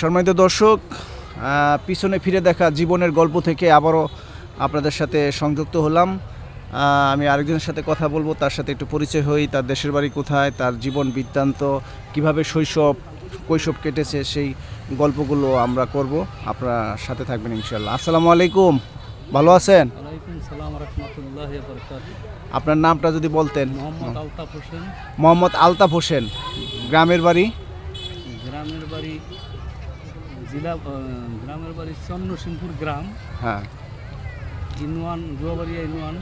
সম্মানিত দর্শক পিছনে ফিরে দেখা জীবনের গল্প থেকে আবারও আপনাদের সাথে সংযুক্ত হলাম। আমি আরেকজনের সাথে কথা বলব তার সাথে একটু পরিচয় হই তার দেশের বাড়ি কোথায় তার জীবন বৃত্তান্ত কীভাবে শৈশব কৈশব কেটেছে সেই গল্পগুলো আমরা করব। আপনারা সাথে থাকবেন ইনশাল্লাহ আসসালামু আলাইকুম ভালো আছেন? আপনার নামটা যদি বলতেন। মোহাম্মদ আলতাফ হোসেন। মোহাম্মদ আলতাফ হোসেন গ্রামের বাড়ি? জেলা গ্রামের বাড়ি চন্দ্রসিংপুর গ্রাম হ্যাঁ ইনওয়ান গুয়াবাড়িয়া ইনওয়ান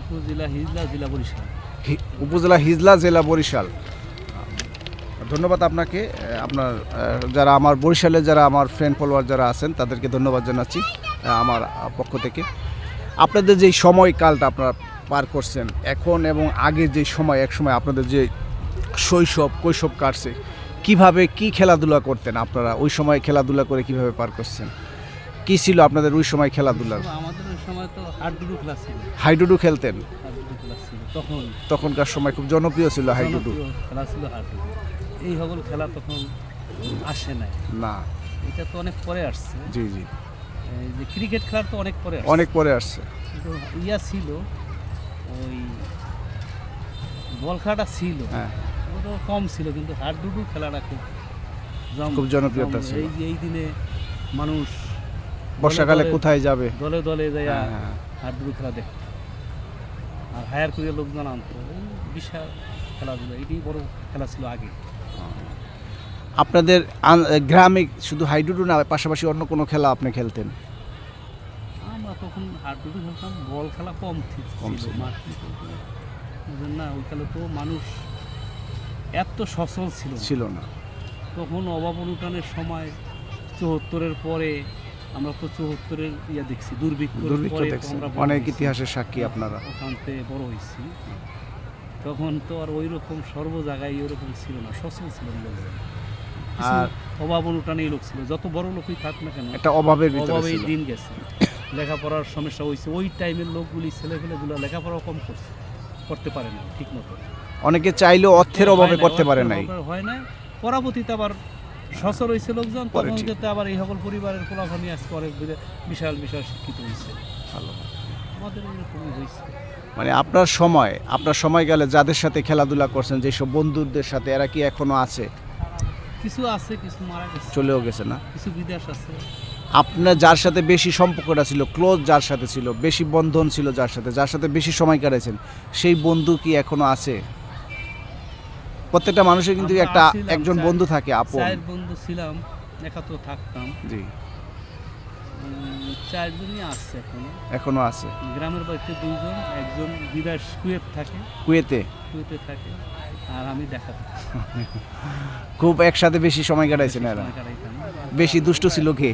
উপজেলা হিজলা জেলা বরিশাল উপজেলা হিজলা জেলা বরিশাল ধন্যবাদ আপনাকে আপনার যারা আমার বরিশালে যারা আমার ফ্রেন্ড ফলোয়ার যারা আছেন তাদেরকে ধন্যবাদ জানাচ্ছি আমার পক্ষ থেকে। আপনাদের যে সময়কালটা আপনারা পার করছেন এখন এবং আগের যে সময় এক সময় আপনাদের যে শৈশব কৈশব কাটছে কীভাবে কি খেলাধুলা করতেন আপনারা? ওই সময় খেলাধুলা করে কীভাবে পার করছেন? কি ছিল আপনাদের ওই সময় খেলাধুলার? আমাদের ওই সময় তো হাডুডু খেলা ছিল। হাইডুডু খেলতেন? তখন। তখনকার সময় খুব জনপ্রিয় ছিল হাইডুডু। খেলা ছিল হাডুডু। এই সকল খেলা তখন আসে নাই। না। এটা তো অনেক পরে আসছে। জি জি। এই যে ক্রিকেট খেলা তো অনেক পরে অনেক পরে আসছে। ইয়া ছিল ওই বল খেলাটা ছিল। হ্যাঁ। ওটা কম ছিল কিন্তু হাডুডু খেলাটা খুব খুব জনপ্রিয়তা ছিল। এই এই দিনে মানুষ বর্ষাকালে কোথায় যাবে? দলে দলে যায় হ্যাঁ, হ্যাঁ। হাডুডু খেলা দেখত। আর হায়ার করে লোকজন আনতো। বিশাল খেলাধুলা। এটাই বড় খেলা ছিল আগে। আপনাদের গ্রামে শুধু হাইডুডু না পাশাপাশি অন্য কোনো খেলা আপনি খেলতেন? আমরা তখন হাডুডু খেলতাম। বল খেলা কম কম ছিল ছিল। না ওই খেলা তো মানুষ এত সচল ছিল ছিল না। তখন অভাব অনুটানের সময় চুহত্তরের পরে আমরা তো চুহত্তরের ইয়া দেখছি দুর্ভিক্ষ অনেক ইতিহাসের সাক্ষী আপনারা। ওখান থেকে বড় হয়েছি। তখন তো আর ওই রকম সর্ব জায়গায় ওরকম ছিল না সচল ছিল না আর অভাব অনুটানেই লোক ছিল। যত বড় লোকই থাক না কেন একটা অভাবের অভাবেই দিন গেছে। লেখাপড়ার সমস্যা হয়েছে। ওই টাইমের লোকগুলি ছেলেপেলেগুলো লেখাপড়াও কম করছে করতে পারে না ঠিক মতো অনেকে চাইলেও অর্থের অভাবে করতে পারে নাই। হয় পরবর্তীতে আবার সচল হয়েছে লোকজন তখন। যেতে আবার এই সকল পরিবারের ফলাফলই আজকে বিশাল বিশাল শিক্ষিত হয়েছে ভালো। আমাদের এরকমই হয়েছে মানে আপনার সময় আপনার সময়কালে যাদের সাথে খেলাধুলা করছেন যেসব বন্ধুদের সাথে এরা কি এখনও আছে? কিছু আছে কিছু মারা গেছে। চলেও গেছে না? কিছু বিদেশ আছে। আপনার যার সাথে বেশি সম্পর্কটা ছিল ক্লোজ যার সাথে ছিল বেশি বন্ধন ছিল যার সাথে যার সাথে বেশি সময় কাটাইছেন সেই বন্ধু কি এখনও আছে? প্রত্যেকটা মানুষের কিন্তু একটা একজন বন্ধু থাকে আপন। বন্ধু ছিলাম একাত্তর থাকতাম। জি। চারজনই আসছে এখন। এখনও আছে। গ্রামের বাড়িতে দুইজন একজন বিদেশ কুয়েত থাকে। কুয়েতে? কুয়েতে থাকে আর আমি দেখা খুব একসাথে বেশি সময় কাটাইছেন এরা। বেশি দুষ্ট ছিল কে?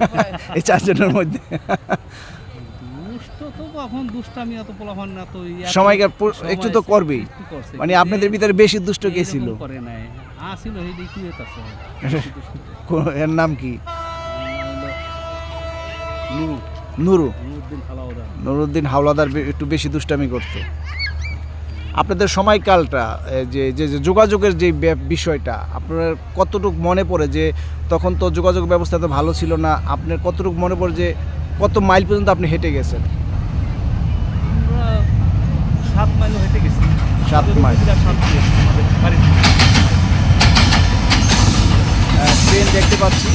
এই চারজনের মধ্যে। তো এখন দুষ্টামি এত পোলাপান না তো সময়কার একটু তো করবেই। মানে আপনাদের ভিতরে বেশি দুষ্ট কে ছিল? করে নাই। আসিল হেডি কুয়েত আছে। এর নাম কি? নুরু। নুরু। নুরুদ্দিন হাওলাদার একটু বেশি দুষ্টামি করতো। আপনাদের সময়কালটা যে যে যোগাযোগের যে বিষয়টা আপনার কতটুকু মনে পড়ে যে তখন তো যোগাযোগ ব্যবস্থা তো ভালো ছিল না? আপনার কতটুকু মনে পড়ে যে কত মাইল পর্যন্ত আপনি হেঁটে গেছেন? সাত মাইল হেঁটে গেছি। সাত মাইল। আমাদের ট্রেন দেখতে পাচ্ছি।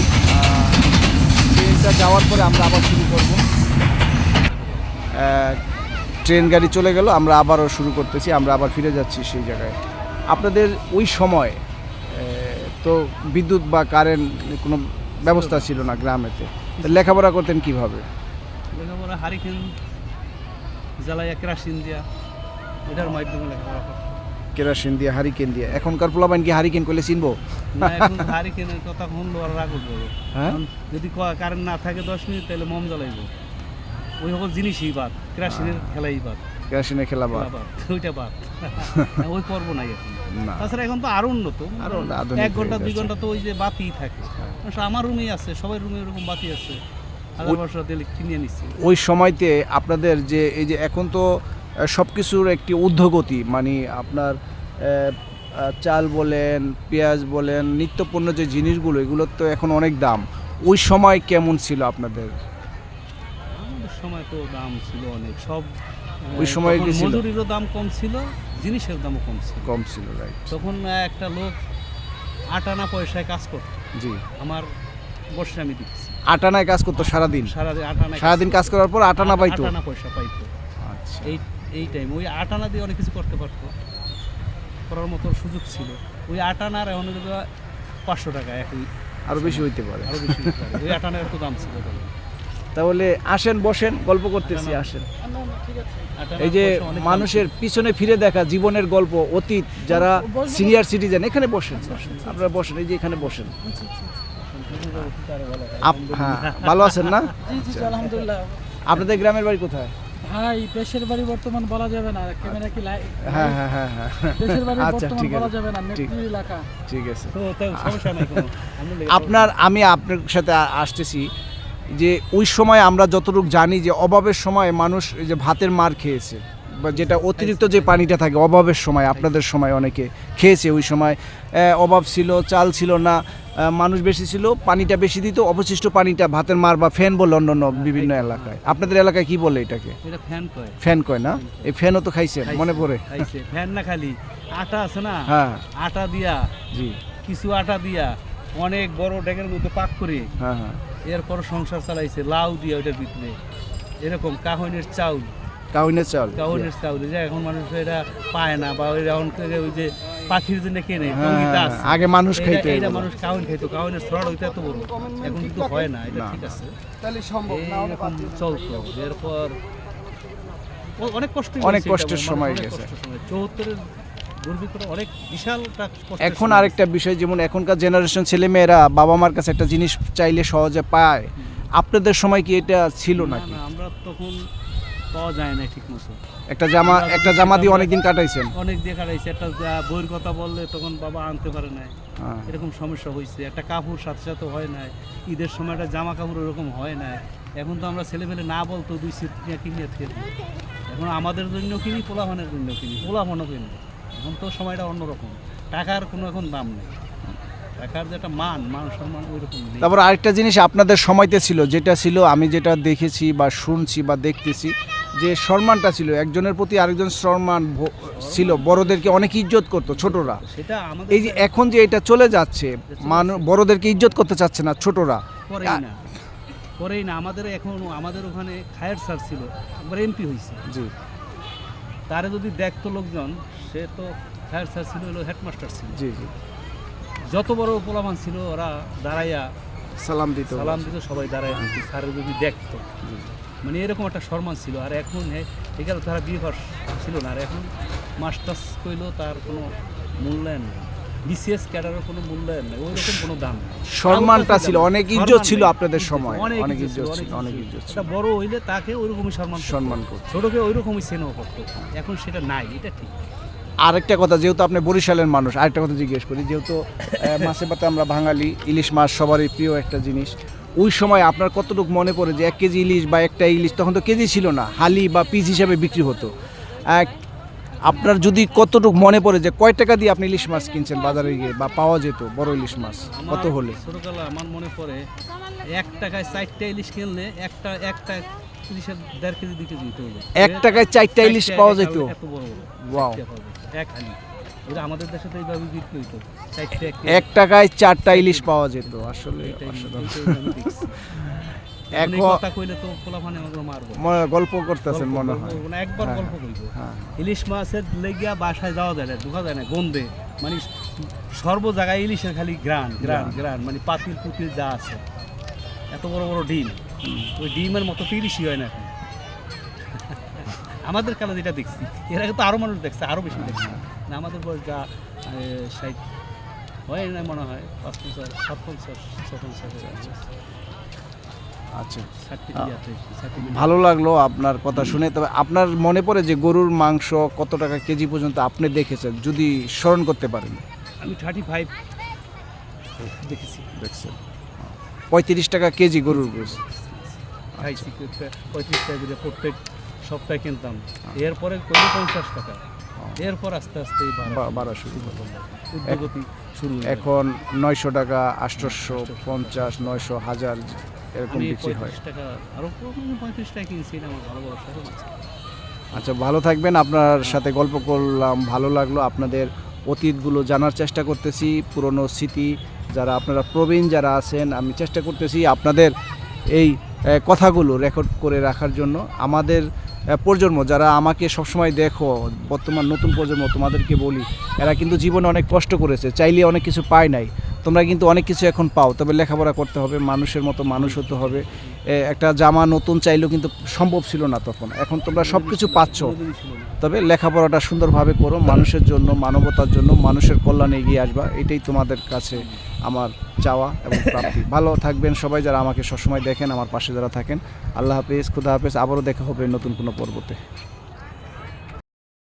ট্রেনটা যাওয়ার পরে আমরা আবার শুরু করব। ট্রেন গাড়ি চলে গেল আমরা আবারও শুরু করতেছি আমরা আবার ফিরে যাচ্ছি সেই জায়গায়। আপনাদের ওই সময় তো বিদ্যুৎ বা কারেন্ট কোনো ব্যবস্থা ছিল না গ্রামেতে। লেখাপড়া করতেন কীভাবে? লেখাপড়া হারিকেন জ্বালাইয়া কেরাসিন দিয়া এটার মাধ্যমে লেখাপড়া। কেরাসিন দিয়ে হারিকেন দিয়ে। এখনকার পোলাবাইন কি হারিকেন করলে চিনবো? না এখন হারিকেনের কথা শুনলো আর রাগ উঠবে হ্যাঁ? যদি কারেন্ট না থাকে দশ মিনিট তাহলে মম জ্বালাইব। ওই সকল জিনিসই বাদ কেরাসিনের খেলাই বাদ। কেরাসিনে খেলা বাদ। ওইটা বাদ। ওই পর্ব নাই এখন। তাছাড়া এখন তো আরও উন্নত। আরও এক ঘণ্টা দুই ঘণ্টা তো ওই যে বাতি থাকে। অবশ্য আমার রুমেই আছে সবাই রুমে এরকম বাতি আছে। ওই সময়তে আপনাদের যে এই যে এখন তো সব কিছুর একটি ঊর্ধ্বগতি মানে আপনার চাল বলেন পেঁয়াজ বলেন নিত্যপণ্য যে জিনিসগুলো এগুলোর তো এখন অনেক দাম। ওই সময় কেমন ছিল আপনাদের? সময় তো দাম ছিল অনেক সব ওই সময়? মজুরিরও দাম কম ছিল জিনিসের দামও কম ছিল। কম ছিল রাইট তখন একটা লোক আট আনা পয়সায় কাজ করত। জি। আমার বসে আমি দেখছি। আটানায় কাজ করতো সারাদিন? সারাদিন আট আনা সারাদিন কাজ করার পর আটানা পাইতো? আট আনা পয়সা পাইতো। আচ্ছা। এই এই টাইম ওই আট আনা দিয়ে অনেক কিছু করতে পারতো। করার মতো সুযোগ ছিল। ওই আট আনার এখন পাঁচশো টাকা একই আরও বেশি হইতে পারে। আরও বেশি পারে। ওই আট আনার একটু দাম ছিল তখন। তাহলে আসেন বসেন গল্প করতেছি আসেন। এই যে মানুষের পিছনে ফিরে দেখা জীবনের গল্প অতীত যারা সিনিয়র সিটিজেন এখানে বসেন। আপনারা বসেন এই যে এখানে বসেন। ভালো হ্যাঁ ভালো আছেন না? জি জি আলহামদুলিল্লাহ। আপনাদের গ্রামের বাড়ি কোথায়? ভাই দেশের বাড়ি বর্তমান বলা যাবে না। ক্যামেরা কি লাই হ্যাঁ হ্যাঁ হ্যাঁ হ্যাঁ। দেশের বাড়ি আচ্ছা বর্তমান বলা যাবে না নেত্রী এলাকা। ঠিক আছে। তো সমস্যা নাই কোনো। আপনার আমি আপনার সাথে আসতেছি যে ওই সময় আমরা যতটুকু জানি যে অভাবের সময় মানুষ যে ভাতের মার খেয়েছে। যেটা অতিরিক্ত যে পানিটা থাকে অভাবের সময় আপনাদের সময় অনেকে খেয়েছে ওই সময় অভাব ছিল চাল ছিল না মানুষ বেশি ছিল পানিটা বেশি দিত অবশিষ্ট পানিটা ভাতের মার বা ফ্যান বলে অন্য বিভিন্ন এলাকায়। আপনাদের এলাকায় কি বলে এটাকে? ফ্যান কয়। ফ্যান কয় না? এই ফ্যানও তো খাইছে মনে পড়ে। খাইছে। ফ্যান না খালি আটা আছে না? হ্যাঁ। আটা দিয়া জি। কিছু আটা দিয়া অনেক বড় ডেকের মধ্যে পাক করে হ্যাঁ হ্যাঁ। এরপর সংসার চালাইছে লাউ দিয়ে ওইটার ভিতরে। এরকম কাহনের চাউল। কাউনের চাল কাহনের চাউল যে এখন মানুষ এটা পায় না বা ওই এখন ওই যে পাখির জন্য কেনে হ্যাঁ, আছে। আগে মানুষ খাইতো এগুলো। মানুষ কাউন খাইতো কাউনের এত বড়। এখন কিন্তু হয় না এটা ঠিক আছে। তাহলে সম্ভব এইরকম চলতো এরপর অনেক কষ্ট অনেক কষ্টের সময় গেছে। চৌহত্তরের এখন আরেকটা বিষয় যেমন এখনকার জেনারেশন ছেলেমেয়েরা বাবা মার কাছে একটা জিনিস চাইলে সহজে পায়। আপনাদের সময় কি এটা ছিল নাকি? না, আমরা তখন পাওয়া যায় না ঠিক মতো একটা জামা একটা জামা দিয়ে অনেকদিন কাটাইছেন? অনেক দিয়ে কাটাইছে। একটা বইয়ের কথা বললে তখন বাবা আনতে পারে না হ্যাঁ। এরকম সমস্যা হয়েছে একটা কাপড় সাথে সাথে হয় না ঈদের সময় একটা জামা কাপড় এরকম হয় না এখন তো আমরা ছেলেমেলে না বলতো দুই সিট কিনে কিনে থেকে এখন আমাদের জন্য কিনি পোলাভানের জন্য কিনি। পোলাভানও কিনি এখন তো সময়টা অন্যরকম। টাকার কোনো এখন দাম নেই। টাকার যে একটা মান মান সম্মান ওই রকম নেই। তারপর আরেকটা জিনিস আপনাদের সময়তে ছিল যেটা ছিল আমি যেটা দেখেছি বা শুনছি বা দেখতেছি যে সম্মানটা ছিল একজনের প্রতি আরেকজন সম্মান ছিল বড়দেরকে অনেক ইজ্জত করতো ছোটরা। সেটা আমাদের এই যে এখন যে এটা চলে যাচ্ছে মানুষ বড়দেরকে ইজ্জত করতে চাচ্ছে না ছোটরা। করেই না। আমাদের এখন আমাদের ওখানে খায়ের স্যার ছিল একবার এমপি হয়েছে জি। তারে যদি দেখতো লোকজন সে তো খায়ের স্যার ছিল হলো হেডমাস্টার ছিল। জি জি। যত বড় পোলামান ছিল ওরা দাঁড়াইয়া সালাম দিত। সালাম দিত সবাই দাঁড়ায় দিত স্যারে যদি দেখতো। জি। মানে এরকম একটা সম্মান ছিল। আর এখন এখানে তারা বিয়ে ছিল না। আর এখন মাস্টার্স কইলেও তার কোনো মূল্যায়ন নেই। বিসিএস ক্যাডারের কোনো মূল্যায়ন নেই। ওই রকম কোনো দাম নেই। সম্মানটা ছিল অনেক ইজ্জত ছিল আপনাদের সময়। অনেক অনেক ইজ্জত ইজ্জত ছিল অনেক ইজ্জত ছিল। বড় হইলে তাকে ওইরকমই সম্মান সম্মান করতো। ছোটকে ওইরকমই স্নেহ করতো। এখন সেটা নাই এটা ঠিক। আরেকটা কথা যেহেতু আপনি বরিশালের মানুষ আরেকটা কথা জিজ্ঞেস করি। যেহেতু মাছে পাতে আমরা বাঙালি ইলিশ মাছ সবারই প্রিয় একটা জিনিস। ওই সময় আপনার কতটুকু মনে পড়ে যে এক কেজি ইলিশ বা একটা ইলিশ তখন তো কেজি ছিল না হালি বা পিস হিসাবে বিক্রি হতো। এক আপনার যদি কতটুকু মনে পড়ে যে কয় টাকা দিয়ে আপনি ইলিশ মাছ কিনছেন বাজারে গিয়ে বা পাওয়া যেত বড় ইলিশ মাছ কত হলে? ছোটবেলা আমার মনে পড়ে এক টাকায় চারটা ইলিশ কিনলে একটা একটা এক টাকায় চারটা ইলিশ পাওয়া যেত? এক আমাদের দেশে তো এইভাবে বিক্রি হইতো। চারটে এক টাকায় চারটা ইলিশ পাওয়া যেত আসলে মনে- গল্প করতেছেন মনে হয়। একবার হ্যাঁ, গল্প কইবো। হ্যাঁ ইলিশ মাছের লেগিয়া বাসায় যাওয়া যায় না ঢোকা যায় না গন্ধে। মানে সর্ব জায়গায় ইলিশের খালি গ্রান গ্রান গ্রান। মানে পাতিল পুতিল যা আছে। এত বড় বড় ডিম। ওই ডিমের মতো ইলিশই হয় না আমাদের কালে যেটা দেখছি এর আগে তো আরও মানুষ দেখছে আরও বেশি দেখছে। না আমাদের বয়স যা ষাট হয় না মনে হয়। পাঁচ পঞ্চাশ সাত পঞ্চাশ ছ আচ্ছা। ভালো লাগল আপনার কথা শুনে। তবে আপনার মনে পড়ে যে গরুর মাংস কত টাকা কেজি পর্যন্ত আপনি দেখেছেন? যদি স্মরণ করতে পারেন। আমি থার্টি ফাইভ দেখেছি। দেখছেন। পঁয়ত্রিশ টাকা কেজি গরুর গোস খাইছি পঁয়ত্রিশ টাকা করে প্রত্যেক সপ্তাহে কিনতাম। এরপরে পঞ্চাশ টাকা। এরপর আস্তে আস্তে বাড়া শুরু হবে উদ্যোগতি। হয়ে। এখন নয়শো টাকা আটশোশো পঞ্চাশ নয়শো হাজার এরকম বিক্রি হয়। আচ্ছা ভালো থাকবেন আপনার সাথে গল্প করলাম ভালো লাগল আপনাদের অতীতগুলো জানার চেষ্টা করতেছি পুরনো স্মৃতি যারা আপনারা প্রবীণ যারা আছেন আমি চেষ্টা করতেছি আপনাদের এই কথাগুলো রেকর্ড করে রাখার জন্য। আমাদের প্রজন্ম, যারা আমাকে সবসময় দেখো, বর্তমান নতুন প্রজন্ম তোমাদেরকে বলি, এরা কিন্তু জীবনে অনেক কষ্ট করেছে, চাইলে অনেক কিছু পায় নাই। তোমরা কিন্তু অনেক কিছু এখন পাও তবে লেখাপড়া করতে হবে মানুষের মতো মানুষ হতে হবে। একটা জামা নতুন চাইলেও কিন্তু সম্ভব ছিল না তখন। এখন তোমরা সব কিছু পাচ্ছ। তবে লেখাপড়াটা সুন্দরভাবে করো মানুষের জন্য মানবতার জন্য মানুষের কল্যাণে এগিয়ে আসবা এটাই তোমাদের কাছে আমার চাওয়া এবং প্রাপ্তি। ভালো থাকবেন সবাই যারা আমাকে সবসময় দেখেন আমার পাশে যারা থাকেন। আল্লাহ হাফেজ খুদা হাফেজ আবারও দেখা হবে নতুন কোনো পর্বতে।